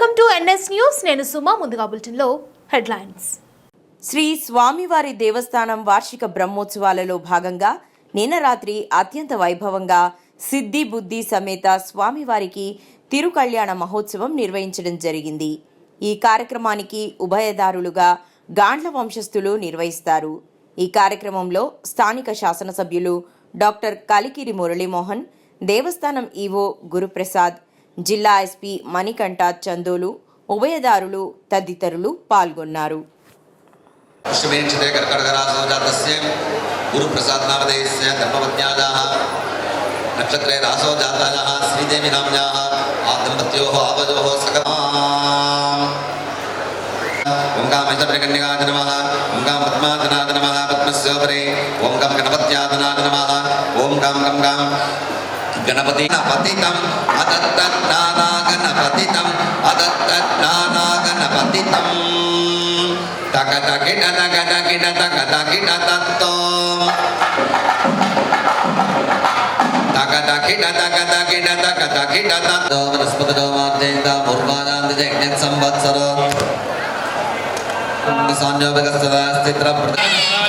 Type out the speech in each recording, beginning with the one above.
Welcome to NS news. నేను సుమా ముందుగా బులెటిన్లో హెడ్లైన్స్. శ్రీ స్వామివారి దేవస్థానం వార్షిక బ్రహ్మోత్సవాలలో భాగంగా నిన్న రాత్రి అత్యంత వైభవంగా సిద్ధి బుద్ధి సమేత స్వామివారికి తిరుకళ్యాణ మహోత్సవం నిర్వహించడం జరిగింది. ఈ కార్యక్రమానికి ఉభయదారులుగా గాండ్ల వంశస్థులు నిర్వహిస్తారు. ఈ కార్యక్రమంలో స్థానిక శాసనసభ్యులు డాక్టర్ కలికిరి మురళీమోహన్ దేవస్థానం ఈవో గురుప్రసాద్ జిల్లా ఎస్పీ మణికంఠ చందోలు ఉభయదారులు తదితరులు పాల్గొన్నారు. గణపతి కిటత కథ కిటత కథ కిటత వనస్పత దోమార్జయంత పూర్వాదాంత జగ్ఞత్ సంవత్సరం సాంజోగ సదా స్థిత్ర ప్రధాన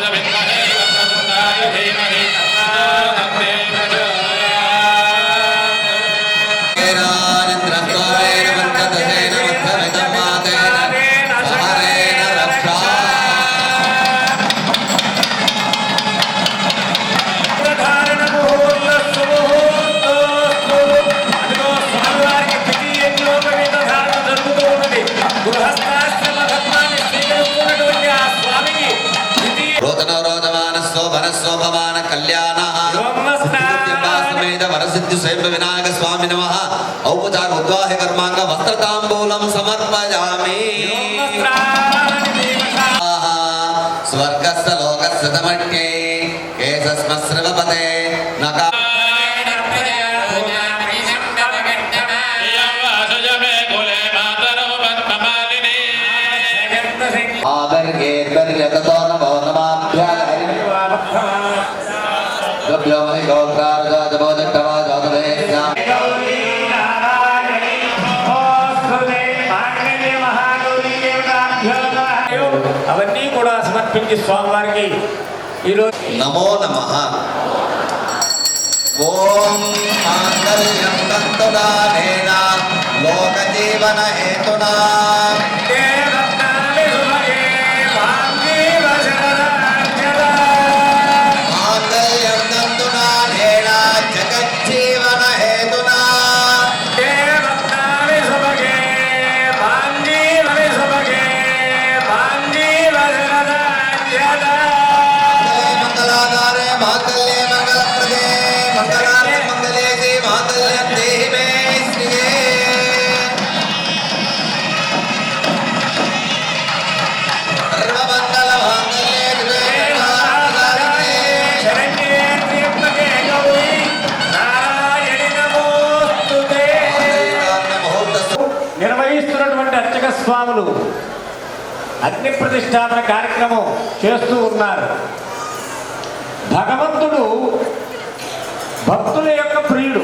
వరసిద్ధి స్వయం వినాయక స్వామి నమ. ఔపచార ఉద్వాహ కర్మాంగ వస్త్రతాంబూలం సమర్పయామి. స్వర్గస్య లోకస్య తమట్యే కేశస్మశ్రవపతే నకా మహాగౌరీ దేవతాభ్యో నమః. అవన్నీ కూడా సమర్పించి స్వామివారికి ఈరోజు నమో నమ ఓం మాంగళ్యం తంతుదానేన లోకజీవన హేతునా అర్చక స్వాములు అగ్ని ప్రతిష్టాపన కార్యక్రమం చేస్తూ ఉన్నారు. భగవంతుడు భక్తుల యొక్క ప్రియుడు.